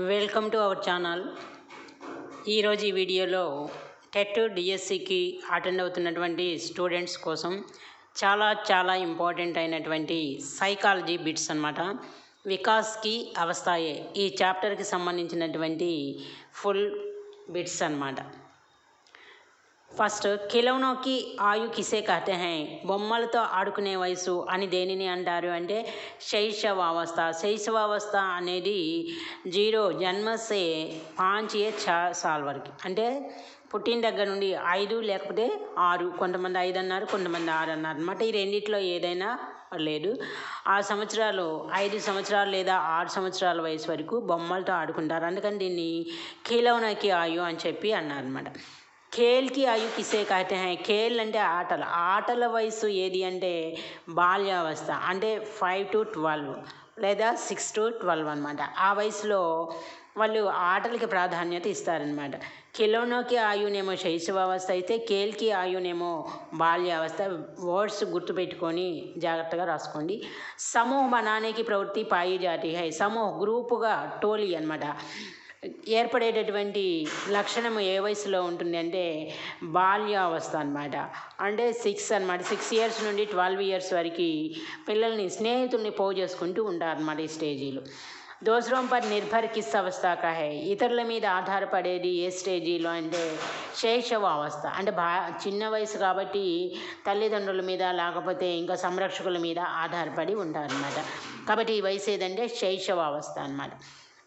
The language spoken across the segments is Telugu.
Welcome to our channel. ఈరోజు ఈ వీడియోలో టెట్ డిఎస్సికి అటెండ్ అవుతున్నటువంటి స్టూడెంట్స్ కోసం చాలా చాలా ఇంపార్టెంట్ అయినటువంటి సైకాలజీ బిట్స్ అనమాట వికాస్కి అవస్థాయే ఈ చాప్టర్కి సంబంధించినటువంటి ఫుల్ బిట్స్ అనమాట ఫస్ట్ కిలోనోకి ఆయు కిసే కథ హై బొమ్మలతో ఆడుకునే వయసు అని దేనిని అంటారు అంటే శైశవావస్థ. శైశవావస్థ అనేది జీరో జన్మసే పాంచ్ ఏ ఛ సాల్ వరకు. అంటే పుట్టిన దగ్గర నుండి ఐదు లేకపోతే ఆరు కొంతమంది ఐదు అన్నారు కొంతమంది ఆరు అన్నారు. అనమాట ఈ రెండిట్లో ఏదైనా లేదు ఆ సంవత్సరాలు ఐదు సంవత్సరాలు లేదా ఆరు సంవత్సరాల వయసు వరకు బొమ్మలతో ఆడుకుంటారు. అందుకని దీన్ని కీలవనకి ఆయు అని చెప్పి అన్నారు అనమాట ఖేల్కి ఆయు కిసే కాటే హై. ఖేల్ అంటే ఆటలు. ఆటల వయసు ఏది అంటే బాల్యావస్థ. అంటే ఫైవ్ టు ట్వెల్వ్ లేదా సిక్స్ టు ట్వెల్వ్ అనమాట ఆ వయసులో వాళ్ళు ఆటలకి ప్రాధాన్యత ఇస్తారనమాట కిలోనోకి ఆయునేమో శైశవావస్థ అయితే కేల్కి ఆయునేమో బాల్యావస్థ. వర్డ్స్ గుర్తుపెట్టుకొని జాగ్రత్తగా రాసుకోండి. సమూహ బనానేకి ప్రవృత్తి పాయి జాతి హై. సమూహ గ్రూపుగా టోలీ అనమాట ఏర్పడేటటువంటి లక్షణం ఏ వయసులో ఉంటుంది అంటే బాల్యావస్థ అనమాట అంటే సిక్స్ అనమాట సిక్స్ ఇయర్స్ నుండి ట్వెల్వ్ ఇయర్స్ వరకు పిల్లల్ని స్నేహితుల్ని పోగు చేసుకుంటూ ఉంటారు అనమాట ఈ స్టేజీలు దోసరం పర్ నిర్భర్ కిస్ అవస్థ హై ఇతరుల మీద ఆధారపడేది ఏ స్టేజీలో అంటే శైశవ అవస్థ. అంటే బా చిన్న వయసు కాబట్టి తల్లిదండ్రుల మీద లేకపోతే ఇంకా సంరక్షకుల మీద ఆధారపడి ఉంటారనమాట కాబట్టి ఈ వయసు ఏదంటే శైశవ అవస్థ అనమాట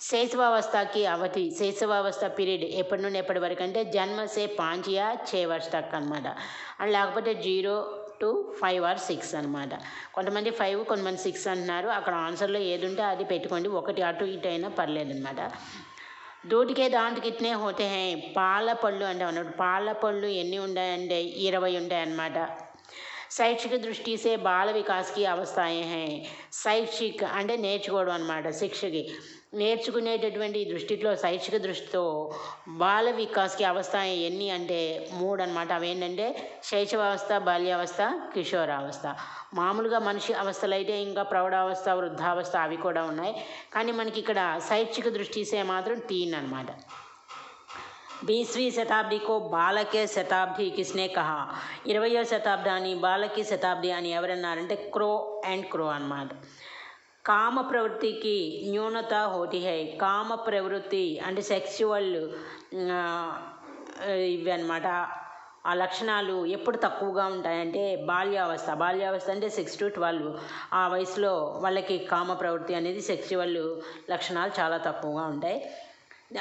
శైశవావస్థకి అవధి శైశవావస్థ పీరియడ్ ఎప్పటి నుండి ఎప్పటి వరకు అంటే జన్మసే పాంచ్ యా తక్ అనమాట అండ్ లేకపోతే zero to five or six అనమాట కొంతమంది ఫైవ్ కొంతమంది సిక్స్ అంటున్నారు. అక్కడ ఆన్సర్లో ఏది ఉంటే అది పెట్టుకోండి. ఒకటి అటు ఇటు అయినా పర్లేదనమాట దూటికే దాంట్కి ఇట్నే హోతే పాల పళ్ళు అంటే అన్నట్టు పాల పళ్ళు ఎన్ని ఉన్నాయంటే ఇరవై ఉంటాయన్నమాట. శైక్షిక దృష్టిసే బాల వికాస్కి అవస్థాయే హై. శైక్షిక్ అంటే నేర్చుకోవడం అనమాట శిక్షకి. నేర్చుకునేటటువంటి దృష్టిలో శైక్షిక దృష్టితో బాల వికాస్కి అవస్థ ఎన్ని అంటే మూడు అనమాట అవేంటంటే శైశవావస్థ బాల్యావస్థ కిషోరావస్థ మామూలుగా మనిషి అవస్థలు అయితే ఇంకా ప్రౌఢావస్థ వృద్ధావస్థ అవి కూడా ఉన్నాయి. కానీ మనకి ఇక్కడ శైక్షిక దృష్టిసే మాత్రం తీన్ అనమాట बीसवीं శతాబ్ది కో బాలకే శతాబ్ది కిస్నే కహా ఇరవయో శతాబ్దాన్ని బాలకి శతాబ్ది అని ఎవరన్నారంటే క్రో అండ్ క్రో అన్నమాట కామ ప్రవృత్తికి న్యూనత హోటి హై కామ ప్రవృత్తి అంటే సెక్చువల్ ఇవి అనమాట ఆ లక్షణాలు ఎప్పుడు తక్కువగా ఉంటాయంటే బాల్యావస్థ బాల్యావస్థ అంటే సిక్స్ టు ట్వెల్వ్ ఆ వయసులో వాళ్ళకి కామ ప్రవృత్తి అనేది సెక్చువల్ లక్షణాలు చాలా తక్కువగా ఉంటాయి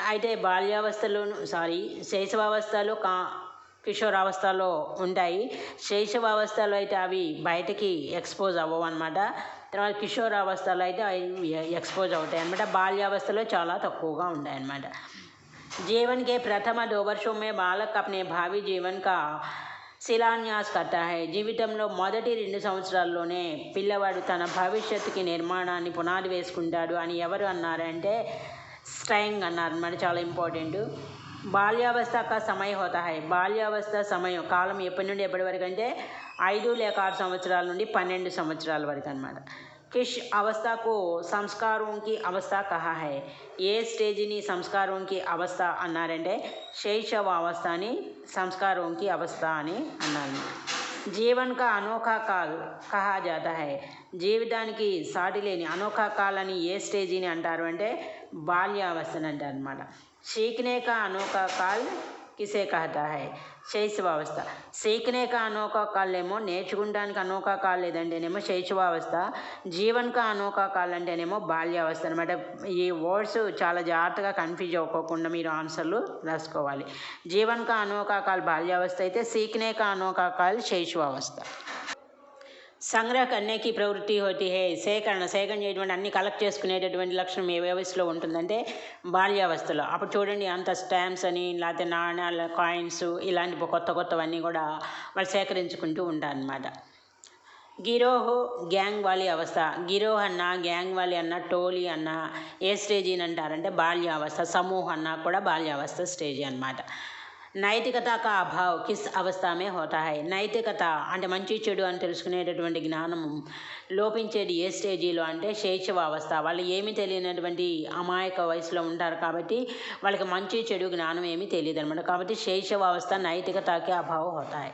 అయితే బాల్యావస్థలోను సారీ శైశవావస్థలో కా కిషోరావస్థలో ఉంటాయి శైశవావస్థలో అయితే అవి బయటకి ఎక్స్పోజ్ అవ్వవు అనమాట తర్వాత కిషోరావస్థలో అయితే అవి ఎక్స్పోజ్ అవుతాయి అనమాట బాల్యావస్థలో చాలా తక్కువగా ఉంటాయి అన్నమాట जीवन के प्रथम दो वर्षों में बालक अपने भावी जीवन का శిలాన్యాస్ కర్త హై జీవితంలో మొదటి రెండు సంవత్సరాల్లోనే పిల్లవాడు తన భవిష్యత్తుకి నిర్మాణాన్ని పునాది వేసుకుంటాడు అని ఎవరు అన్నారంటే స్ట్రైంగ్ అన్నారు. చాలా ఇంపార్టెంట్ బాల్యావస్థ కా సమయ హోతా హై. బాల్యావస్థ సమయం కాలం ఎప్పటి నుండి ఎప్పటి వరకు అంటే ఐదు లేక ఆరు సంవత్సరాల నుండి పన్నెండు సంవత్సరాల వరకు అనమాట కిష్ అవస్థకు సంస్కారంకి అవస్థ కహా హై? ఏ స్టేజ్ని సంస్కారంకి అవస్థ అన్నారంటే శైశవ అవస్థ అని సంస్కారంకి అవస్థ అని అన్నారు. జీవన్ కా అనోఖా కాల్ కహా జాతా హై. జీవితానికి సాటి లేని అనోఖా కాల్ అని ఏ స్టేజీని అంటారు అంటే బాల్యావస్థని అంటే అనమాట సీఖనే కా కాల్ కిసే కహతా హై శైశవావస్థ సీఖనే కా అనోకా కాల్ ఏమో నేర్చుకుంటానికి అనోఖా కాల్ లేదంటేనేమో శైశవావస్థ జీవన్ కా అనోకా కాల్ అంటేనేమో బాల్యావస్థ అనమాట ఈ వర్డ్స్ చాలా జాగ్రత్తగా కన్ఫ్యూజ్ అవ్వకుండా మీరు ఆన్సర్లు రాసుకోవాలి. జీవన్ కా అనోకా కాల్ బాల్యావస్థ అయితే సీఖనే కా అనోఖా కాల్ శైశవావస్థ. సంగ్రహ కన్యకి ప్రవృత్తి హోతి హే సేకరణ సేకరణ చేయటువంటి అన్ని కలెక్ట్ చేసుకునేటటువంటి లక్షణం ఏ వ్యవస్థలో ఉంటుందంటే బాల్యావస్థలో. అప్పుడు చూడండి అంత స్టాంప్స్ అని లేకపోతే నాణ్యాల కాయిన్స్ ఇలాంటి కొత్త కొత్తవన్నీ కూడా వాళ్ళు సేకరించుకుంటూ ఉంటారనమాట గిరోహ్ గ్యాంగ్ వాలీ అవస్థ. గిరోహ్ అన్న గ్యాంగ్ వాలీ అన్న టోలీ అన్న ఏ స్టేజీని అంటారంటే బాల్యావస్థ సమూహం అన్న కూడా బాల్యావస్థ స్టేజీ అనమాట నైతికత కా అభావ్ కిస్ అవస్థమే హోతా హై. నైతికత అంటే మంచి చెడు అని తెలుసుకునేటటువంటి జ్ఞానం లోపించేది ఏ స్టేజీలో అంటే శైశవ అవస్థ. వాళ్ళు ఏమీ తెలియనటువంటి అమాయక వయసులో ఉంటారు కాబట్టి వాళ్ళకి మంచి చెడు జ్ఞానం ఏమీ తెలియదు అనమాట కాబట్టి శైశవ అవస్థ నైతికతకి అభావ్ హోతా హై.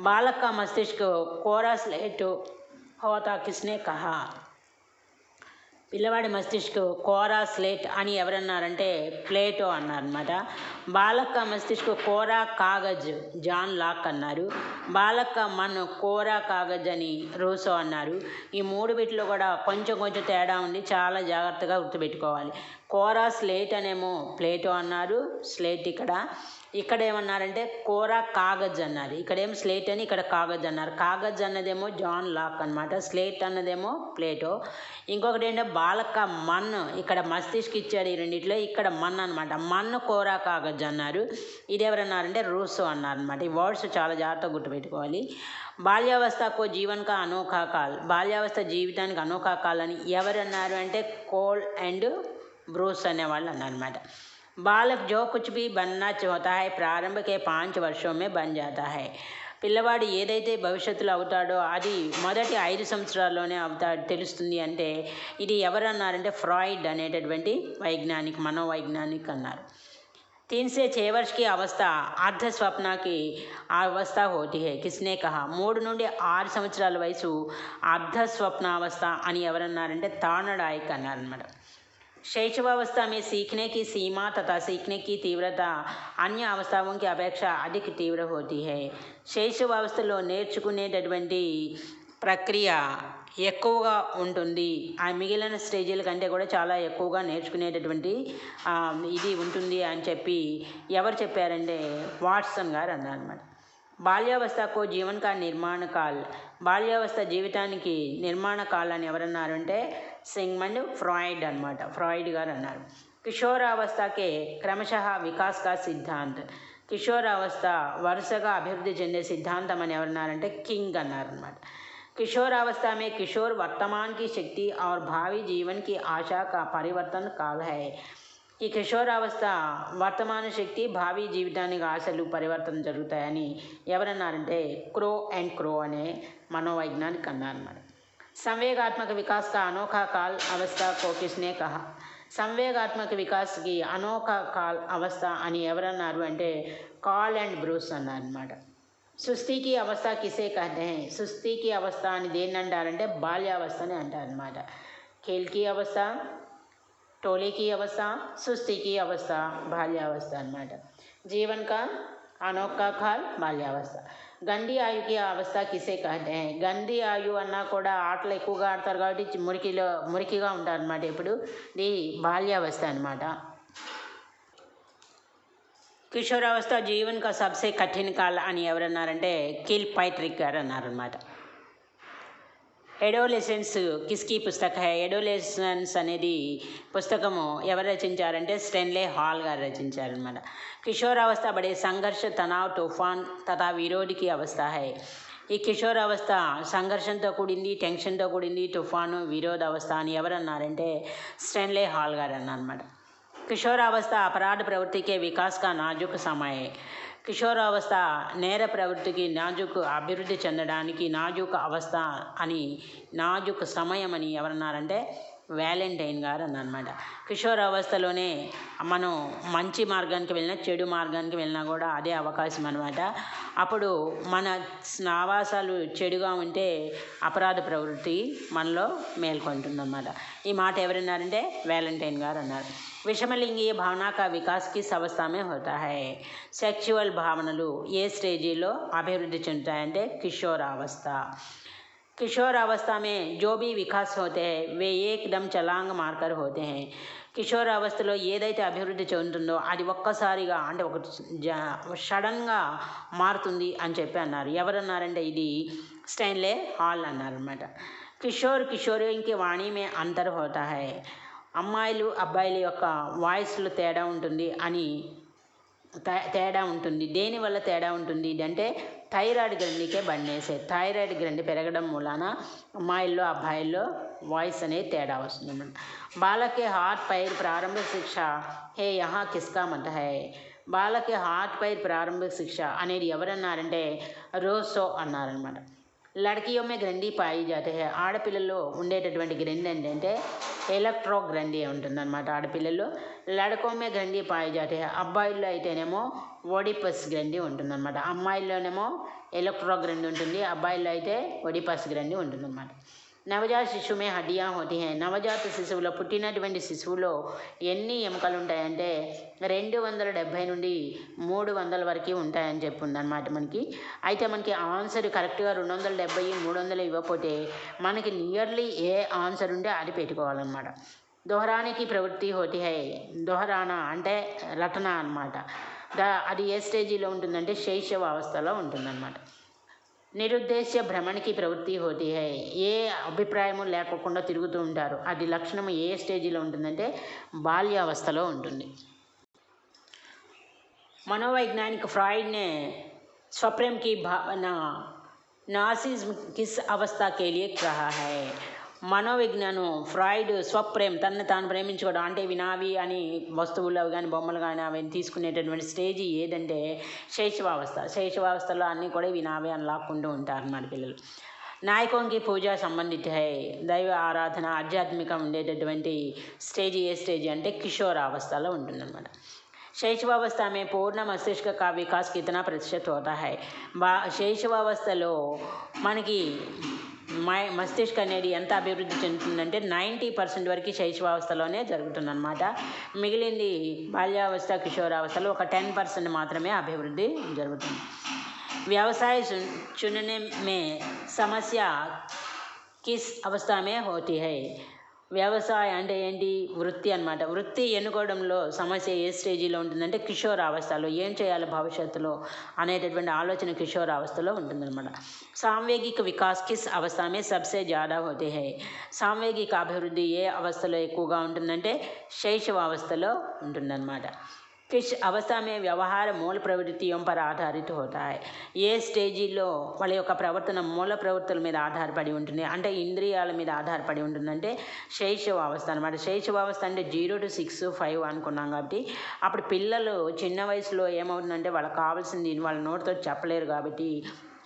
బాలక్ కా మస్తిష్క్ కోరా హోతా కిస్నే కహా. పిల్లవాడి మస్తిష్కు కోరా స్లేట్ అని ఎవరన్నారంటే ప్లేటో అన్నారనమాట బాలక్క మస్తిష్కు కోరా కాగజ్ జాన్ లాక్ అన్నారు. బాలక్క మన్ కోరా కాగజ్ అని రూసో అన్నారు. ఈ మూడు వీటిలో కూడా కొంచెం కొంచెం తేడా ఉంది చాలా జాగ్రత్తగా గుర్తుపెట్టుకోవాలి. కోరా స్లేట్ అనేమో ప్లేటో అన్నారు. స్లేట్ ఇక్కడ. ఇక్కడ ఏమన్నారంటే కోరా కాగజ్ అన్నారు. ఇక్కడేమో స్లేట్ అని ఇక్కడ కాగజ్ అన్నారు. కాగజ్ అన్నదేమో జాన్ లాక్ అనమాట స్లేట్ అన్నదేమో ప్లేటో. ఇంకొకటి ఏంటంటే బాలక మన్ ఇక్కడ మస్తిష్క్ ఇచ్చాడు ఈ రెండిట్లో. ఇక్కడ మన్ అనమాట మన్ కోరా కాగజ్ అన్నారు. ఇది ఎవరన్నారంటే రూసో అన్నారు అనమాట ఈ వర్డ్స్ చాలా జాగ్రత్తగా గుర్తుపెట్టుకోవాలి. బాల్యావస్థకు జీవన్కా అనోఖా కాల్. బాల్యావస్థ జీవితానికి అనోఖా కాల్ అని ఎవరన్నారు అంటే కోల్ అండ్ బ్రూస్ అనేవాళ్ళు అన్నారు అనమాట बालक जो कुछ भी बनना चाहता है प्रारंभ के पाँच वर्षों में बन जाता है పిల్లవాడు ఏదైతే భవిష్యత్తులో అవుతాడో అది మొదటి ఐదు సంవత్సరాల్లోనే అవుతాడు తెలుస్తుంది అంటే ఇది ఎవరన్నారంటే ఫ్రాయిడ్ అనేటటువంటి వైజ్ఞానిక్ మనోవైజ్ఞానిక్ అన్నారు तीन से छः वर्ष की अवस्था अर्ध स्वप्न की अवस्था होती है किसने कहा మూడు నుండి ఆరు సంవత్సరాల వయసు అర్ధ స్వప్నావస్థ అని ఎవరన్నారంటే తానడాయిక్ అన్నారనమాట शैशवावस्था में सीखने की सीमा तथा सीखने की तीव्रता अन्य अवस्थाओं की अपेक्षा अधिक तीव्र होती है శైశవావస్థలో నేర్చుకునేటటువంటి ప్రక్రియ ఎక్కువగా ఉంటుంది ఆ మిగిలిన స్టేజీల కంటే కూడా చాలా ఎక్కువగా నేర్చుకునేటటువంటి ఆ, ఇది ఉంటుంది అని చెప్పి ఎవరు చెప్పారంటే వాట్సన్ గారు అన్నారన్నమాట బాల్యావస్థకు జీవన్ కా నిర్మాణ కాల్ బాల్యావస్థ జీవితానికి నిర్మాణ కాల్ అని ఎవరన్నారంటే సింగ్మండ్ ఫ్రాయిడ్ అన్నమాట ఫ్రాయిడ్ గారు అన్నారు కిషోరావస్థకే క్రమశః వికాస్ కా సిద్ధాంత్ కిషోరావస్థ వరుసగా అభివృద్ధి చెందే సిద్ధాంతం అని ఎవరన్నారంటే కింగ్ అన్నారనమాట किशोरावस्था में किशोर वर्तमान की शक्ति और भावी जीवन की आशा का परिवर्तन काल है ఈ కిషోరావస్థ వర్తమాన శక్తి భావి జీవితానికి ఆశలు పరివర్తన జరుగుతాయని ఎవరన్నారంటే క్రో అండ్ క్రో అనే మనోవైజ్ఞానిక్ అన్నారన్నమాట సంవేగాత్మక వికాస్ కా అనోఖా కాల్ అవస్థ కోకిస్నే కహ సంవేగాత్మక వికాస్కి అనోఖా కాల్ అవస్థ అని ఎవరన్నారు అంటే కాల్ అండ్ బ్రూస్ అన్నారనమాట సుస్థికి అవస్థ కిసే కహే సుస్థికి అవస్థ అని దేన్ని అంటారంటే బాల్యావస్థ అని అంటారు అనమాట కేల్కి అవస్థ టోలీకి అవస్థ సుస్థికి అవస్థ బాల్యావస్థ అనమాట జీవన్ కా అనోఖా కాల్ బాల్యావస్థ. గండి ఆయుకి అవస్థ కిసే కంటే గండి ఆయు అన్నా కూడా ఆటలు ఎక్కువగా ఆడతారు కాబట్టి మురికిలో మురికిగా ఉంటారు అనమాట ఇప్పుడు. ఇది బాల్యావస్థ అనమాట కిషోరావస్థ జీవన్ కా సబ్సే కఠిన కాల్ అని ఎవరన్నారంటే కిల్ పైట్రిక్ గారు అన్నారనమాట ఎడోలెసెన్స్ కిస్కీ పుస్తక ఎడోలెసెన్స్ అనేది పుస్తకము ఎవరు రచించారంటే స్టెన్లే హాల్ గారు రచించారనమాట కిషోరావస్థ బడే సంఘర్ష తనావ్ తుఫాన్ తథా విరోధికి అవస్థ హై. ఈ కిషోరావస్థ సంఘర్షంతో కూడింది టెన్షన్తో కూడింది తుఫాను విరోధ అవస్థ అని ఎవరన్నారంటే స్టెన్లే హాల్ గారు అన్నారనమాట కిషోరావస్థ అపరాధ ప్రవృత్తికే వికాస్ కా నాజుక్ సమయే. కిషోరావస్థ నేర ప్రవృత్తికి నాజుకు అభివృద్ధి చెందడానికి నాజుక అవస్థ అని నాజుక సమయం అని ఎవరన్నారంటే వ్యాలంటైన్ గారు అన్నమాట కిషోరావస్థలోనే మనం మంచి మార్గానికి వెళ్ళినా చెడు మార్గానికి వెళ్ళినా కూడా అదే అవకాశం అనమాట అప్పుడు మన ఆవాసాలు చెడుగా ఉంటే అపరాధ ప్రవృత్తి మనలో మేల్కొంటుందన్నమాట. ఈ మాట ఎవరన్నారంటే వ్యాలంటైన్ గారు అన్నారు. విషమలింగీయ భావన కా వికాస్ కిస్ అవస్థ మే హోతా హై సెక్షువల్ భావనలు ఏ స్టేజీలో అభివృద్ధి చెందుతాయంటే కిషోరావస్థ किशोरावस्था में जो भी विकास होते हैं वे एकदम छलांग मारकर होते हैं కిషోరావస్థలో ఏదైతే అభివృద్ధి చెందుతుందో అది ఒక్కసారిగా అంటే ఒక జ- సడన్గా మారుతుంది అని చెప్పి అన్నారు ఎవరన్నారంటే ఇది స్టైన్లే హాల్ అన్నారనమాట కిషోర్ కిషోర్ ఇంకే వాణి మే అంతర్ హోతా హై అమ్మాయిలు అబ్బాయిల యొక్క వాయిస్లో తేడా ఉంటుంది అని తేడా ఉంటుంది. దేనివల్ల తేడా ఉంటుంది? అంటే థైరాయిడ్ గ్రంథికే బండేసే థైరాయిడ్ గ్రంథి పెరగడం మూలాన అమ్మాయిల్లో అబ్బాయిల్లో వాయిస్ అనేది తేడా వస్తుంది అన్నమాట. బాలకే హార్ట్ పైర్ ప్రారంభ శిక్ష హే యహా కిస్కామంట హే. బాలకే బాలకి హార్ట్ పైర్ ప్రారంభ శిక్ష అనేది ఎవరన్నారంటే రోసో అన్నారనమాట లడకియో గ్రంథి పాయి జాతే ఆడపిల్లల్లో ఉండేటటువంటి గ్రంథి ఏంటంటే ఎలక్ట్రో గ్రంథి ఉంటుందన్నమాట ఆడపిల్లల్లో. లడకో గ్రంథి పాయి జాతే అబ్బాయిల్లో అయితేనేమో ఓడిపస్ గ్రంథి ఉంటుందన్నమాట. అమ్మాయిల్లోనేమో ఎలక్ట్రో గ్రంథి ఉంటుంది. అబ్బాయిల్లో అయితే ఒడిపస్ గ్రంథి ఉంటుందన్నమాట. నవజాత శిశుమే హడ్డియా హోతి హై నవజాత శిశువులో పుట్టినటువంటి శిశువులో ఎన్ని ఎముకలు ఉంటాయంటే రెండు వందల డెబ్భై నుండి మూడు వందల వరకు ఉంటాయని చెప్పి ఉందన్నమాట మనకి. అయితే మనకి ఆన్సర్ కరెక్ట్గా రెండు వందల డెబ్భై మూడు వందలు ఇవ్వకపోతే మనకి నియర్లీ ఏ ఆన్సర్ ఉంటే అది పెట్టుకోవాలన్నమాట. దోహరానికి ప్రవృత్తి హోతి హై దోహరాన అంటే రటన అనమాట దా అది ఏ స్టేజీలో ఉంటుందంటే శైశవ అవస్థలో ఉంటుందన్నమాట. నిరుద్దేశ్య భ్రమణకి ప్రవృత్తి హోతి హై ఏ అభిప్రాయము లేకోకుండా తిరుగుతూ ఉంటారు అది లక్షణం ఏ స్టేజీలో ఉంటుందంటే బాల్యావస్థలో ఉంటుంది मनोवैज्ञानिक फ्रॉइड ने स्वप्रेम की भावना नार्सिज्म किस अवस्था के लिए कहा है మనోవిజ్ఞానం ఫ్రాయిడ్ స్వప్రేమ్ తనని తాను ప్రేమించుకోవడం అంటే వినావి అని వస్తువులు కానీ బొమ్మలు కానీ అవన్నీ తీసుకునేటటువంటి స్టేజ్ ఏదంటే శైశవావస్థ శైశవావస్థలో అన్నీ కూడా వినావి అని లాక్కుంటూ ఉంటారు అన్నమాట పిల్లలు. నాయకోంకి పూజ సంబంధిత దైవ ఆరాధన ఆధ్యాత్మికం ఉండేటటువంటి స్టేజ్ ఏ స్టేజ్ అంటే కిషోరావస్థలో ఉంటుందన్నమాట. శैशवावस्था में पूर्ण ఆమె పూర్ణ మస్తిష్క कितना प्रतिशत होता హై. బా శైశవావస్థలో మనకి మై మస్తిష్క అనేది ఎంత అభివృద్ధి చెందుతుందంటే నైంటీ పర్సెంట్ వరకు శైశవావస్థలోనే జరుగుతుందన్నమాట మిగిలింది బాల్యావస్థ కిషోరావస్థలో ఒక టెన్ పర్సెంట్ మాత్రమే అభివృద్ధి జరుగుతుంది వ్యవసాయ चुन- चुनने में समस्या किस अवस्था में होती है వ్యవసాయం అంటే ఏంటి? వృత్తి అనమాట వృత్తి ఎన్నుకోవడంలో సమస్య ఏ స్టేజీలో ఉంటుందంటే కిషోర అవస్థలో. ఏం చేయాలి భవిష్యత్తులో అనేటటువంటి ఆలోచన కిషోర అవస్థలో ఉంటుందన్నమాట. సాంవేగిక వికాస్ కిస్ అవస్థ మే సబ్సే జాడా హోతే హై. సాంవేగిక అభివృద్ధి ఏ అవస్థలో ఎక్కువగా ఉంటుందంటే శైశవ అవస్థలో ఉంటుందన్నమాట. किस अवस्था में వ్యవహార మూల ప్రవృత్తియం పర ఆధారిత హోతాయి ఏ స్టేజీలో వాళ్ళ యొక్క ప్రవర్తన మూల ప్రవృత్తుల మీద ఆధారపడి ఉంటుంది అంటే ఇంద్రియాల మీద ఆధారపడి ఉంటుందంటే శైశవ అవస్థ అనమాట శైశవ అవస్థ అంటే జీరో టు సిక్స్ ఫైవ్ అనుకున్నాం కాబట్టి అప్పుడు పిల్లలు చిన్న వయసులో ఏమవుతుందంటే వాళ్ళకి కావాల్సింది వాళ్ళ నోటితో చెప్పలేరు కాబట్టి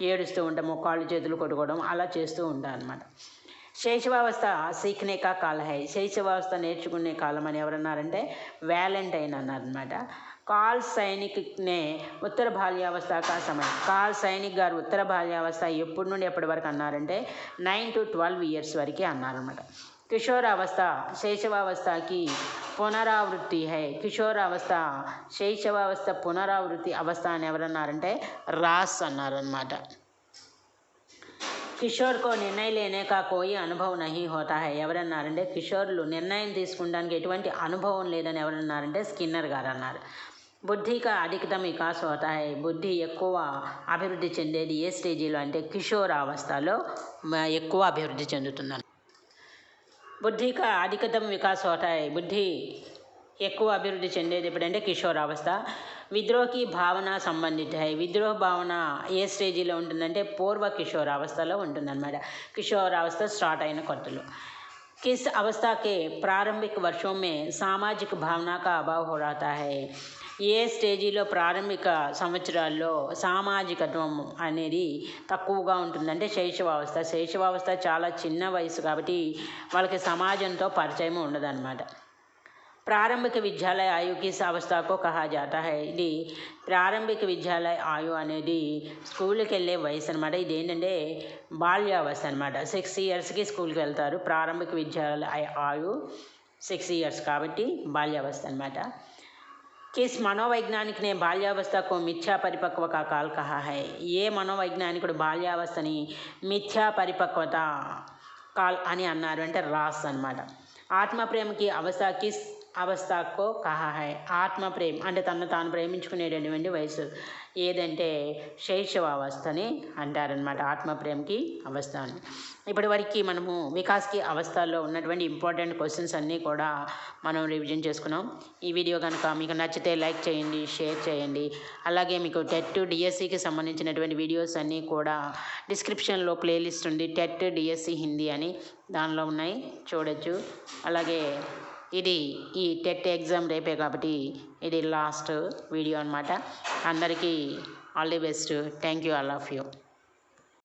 ఏడుస్తూ ఉంటాము కాళ్ళు చేతులు కొట్టుకోవడం అలా చేస్తూ ఉంటారు అనమాట శైశవావస్థ సీఖనే కా కాల హై. శైశవావస్థ నేర్చుకునే కాలం అని ఎవరన్నారంటే వ్యాలంటైన్ అన్నారనమాట కాల్ సైనిక్నే ఉత్తర బాల్యావస్థ కా సమయం. కాల్ సైనిక్ గారు ఉత్తర బాల్యావస్థ ఎప్పటి నుండి ఎప్పటి వరకు అన్నారంటే నైన్ టు ట్వెల్వ్ ఇయర్స్ వరకు అన్నారనమాట కిషోరావస్థ శైశవావస్థకి పునరావృత్తి హై. కిషోరావస్థ శైశవావస్థ పునరావృత్తి అవస్థ అని ఎవరన్నారంటే రాస్ అన్నారనమాట కిషోర్ కో నిర్ణయం లేనే కా కోయి అనుభవం నహి హోతా హై. ఎవరన్నారంటే కిషోర్లు నిర్ణయం తీసుకుంటానికి ఎటువంటి అనుభవం లేదని ఎవరన్నారంటే స్కిన్నర్ గారు అన్నారు బుద్ధిక అధికతం వికాస్ హోతా హై. బుద్ధి ఎక్కువ అభివృద్ధి చెందేది ఏ స్టేజీలో అంటే కిషోర్ అవస్థలో మ- ఎక్కువ అభివృద్ధి చెందుతున్నాను బుద్ధిక అధికతం వికాస్ హోతాయి బుద్ధి ఎక్కువ అభివృద్ధి చెందేది ఎప్పుడంటే కిషోరావస్థ విద్రోహకి భావన సంబంధిత హై విద్రోహ భావన ఏ స్టేజీలో ఉంటుందంటే పూర్వ కిషోరావస్థలో ఉంటుందన్నమాట కిషోరావస్థ స్టార్ట్ అయిన కొత్తలో किस अवस्था के प्रारंभिक वर्षों में सामाजिक भावना का अभाव हो रहा है ఏ స్టేజీలో ప్రారంభిక సంవత్సరాల్లో సామాజికత్వం అనేది తక్కువగా ఉంటుందంటే శైశవావస్థ శైశవావస్థ చాలా చిన్న వయసు కాబట్టి వాళ్ళకి సమాజంతో పరిచయం ఉండదన్నమాట ప్రారంభిక విద్యాలయ ఆయు కిస్ అవస్థకు కహా జాతా హై ఇది ప్రారంభిక విద్యాలయ ఆయు అనేది స్కూల్కి వెళ్ళే వయసు అనమాట ఇది ఏంటంటే బాల్యావస్థ అనమాట సిక్స్ ఇయర్స్కి స్కూల్కి వెళ్తారు ప్రారంభిక విద్యాలయ ఆయు సిక్స్ ఇయర్స్ కాబట్టి బాల్యావస్థ అనమాట किस మనోవైజ్ఞానిక్ ने బాల్యావస్థ को మిథ్యా పరిపక్వ का काल कहा है ఏ మనోవైజ్ఞానికుడు బాల్యావస్థని మిథ్యా పరిపక్వత కాల్ అని అన్నారు అంటే రాస్ అన్నమాట ఆత్మ ప్రేమకి అవస్థ కిస్ అవస్థకో కహా హై ఆత్మ ప్రేమ అంటే తను తాను ప్రేమించుకునేటటువంటి వయసు ఏదంటే శైశవావస్థని అంటారనమాట ఆత్మ ప్రేమకి అవస్థ అని ఇప్పటి వరకు మనము వికాస్కి అవస్థల్లో ఉన్నటువంటి ఇంపార్టెంట్ క్వశ్చన్స్ అన్నీ కూడా మనం రివిజన్ చేసుకున్నాం. ఈ వీడియో కనుక మీకు నచ్చితే లైక్ చేయండి షేర్ చేయండి. అలాగే మీకు టెట్ డిఎస్సికి సంబంధించినటువంటి వీడియోస్ అన్నీ కూడా డిస్క్రిప్షన్లో ప్లేలిస్ట్ ఉంది టెట్ డిఎస్సి హిందీ అని దానిలో ఉన్నాయి చూడొచ్చు. అలాగే ఇది ఈ టెట్ ఎగ్జామ్ రేపే కాబట్టి ఇది లాస్ట్ వీడియో అనమాట అందరికీ all the best thank you all of you